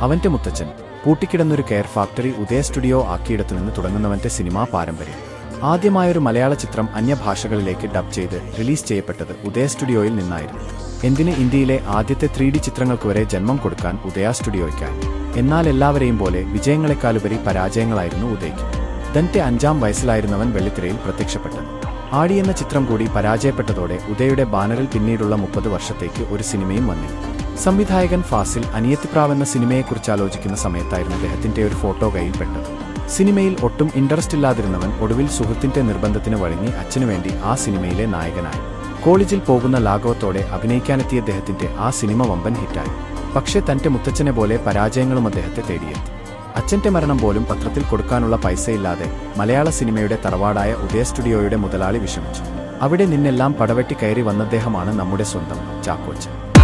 അവന്റെ മുത്തച്ഛൻ പൂട്ടിക്കിടന്നൊരു കെയർ ഫാക്ടറി ഉദയ സ്റ്റുഡിയോ ആക്കിയിടത്തു നിന്ന് തുടങ്ങുന്നവന്റെ സിനിമാ പാരമ്പര്യം. ആദ്യമായൊരു മലയാള ചിത്രം അന്യഭാഷകളിലേക്ക് ഡബ് ചെയ്ത് റിലീസ് ചെയ്യപ്പെട്ടത് ഉദയ സ്റ്റുഡിയോയിൽ നിന്നായിരുന്നു. എന്തിന് ഇന്ത്യയിലെ ആദ്യത്തെ ത്രീ ഡി ചിത്രങ്ങൾക്ക് വരെ ജന്മം കൊടുക്കാൻ ഉദയ സ്റ്റുഡിയോയ്ക്കായി? എന്നാൽ എല്ലാവരെയും പോലെ വിജയങ്ങളെക്കാളുപരി പരാജയങ്ങളായിരുന്നു ഉദയ്ക്ക്. തന്റെ അഞ്ചാം വയസ്സിലായിരുന്നവൻ വെള്ളിത്തിരയിൽ പ്രത്യക്ഷപ്പെട്ടത് ആടി എന്ന ചിത്രം കൂടി പരാജയപ്പെട്ടതോടെ ഉദയുടെ ബാനറിൽ പിന്നീടുള്ള മുപ്പത് വർഷത്തേക്ക് ഒരു സിനിമയും വന്നില്ല. സംവിധായകൻ ഫാസിൽ അനിയത്തിപ്രാവ് എന്ന സിനിമയെക്കുറിച്ച് ആലോചിക്കുന്ന സമയത്തായിരുന്നു അദ്ദേഹത്തിന്റെ ഒരു ഫോട്ടോ കയ്യിൽപ്പെട്ടത്. സിനിമയിൽ ഒട്ടും ഇൻട്രസ്റ്റ് ഇല്ലാതിരുന്നവൻ ഒടുവിൽ സുഹൃത്തിന്റെ നിർബന്ധത്തിന് വഴങ്ങി അച്ഛനു വേണ്ടി ആ സിനിമയിലെ നായകനായി. കോളേജിൽ പോകുന്ന ലാഘവത്തോടെ അഭിനയിക്കാനെത്തിയ അദ്ദേഹത്തിന്റെ ആ സിനിമ വമ്പൻ ഹിറ്റായി. പക്ഷേ തന്റെ മുത്തച്ഛനെ പോലെ പരാജയങ്ങളും അദ്ദേഹത്തെ തേടിയെത്തി. അച്ഛന്റെ മരണം പോലും പത്രത്തിൽ കൊടുക്കാനുള്ള പൈസയില്ലാതെ മലയാള സിനിമയുടെ തറവാടായ ഉദയ സ്റ്റുഡിയോയുടെ മുതലാളി വിഷമിച്ചു. അവിടെ നിന്നെല്ലാം പടവെട്ടി കയറി വന്നദ്ദേഹമാണ് നമ്മുടെ സ്വന്തം ചാക്കോച്ചൻ.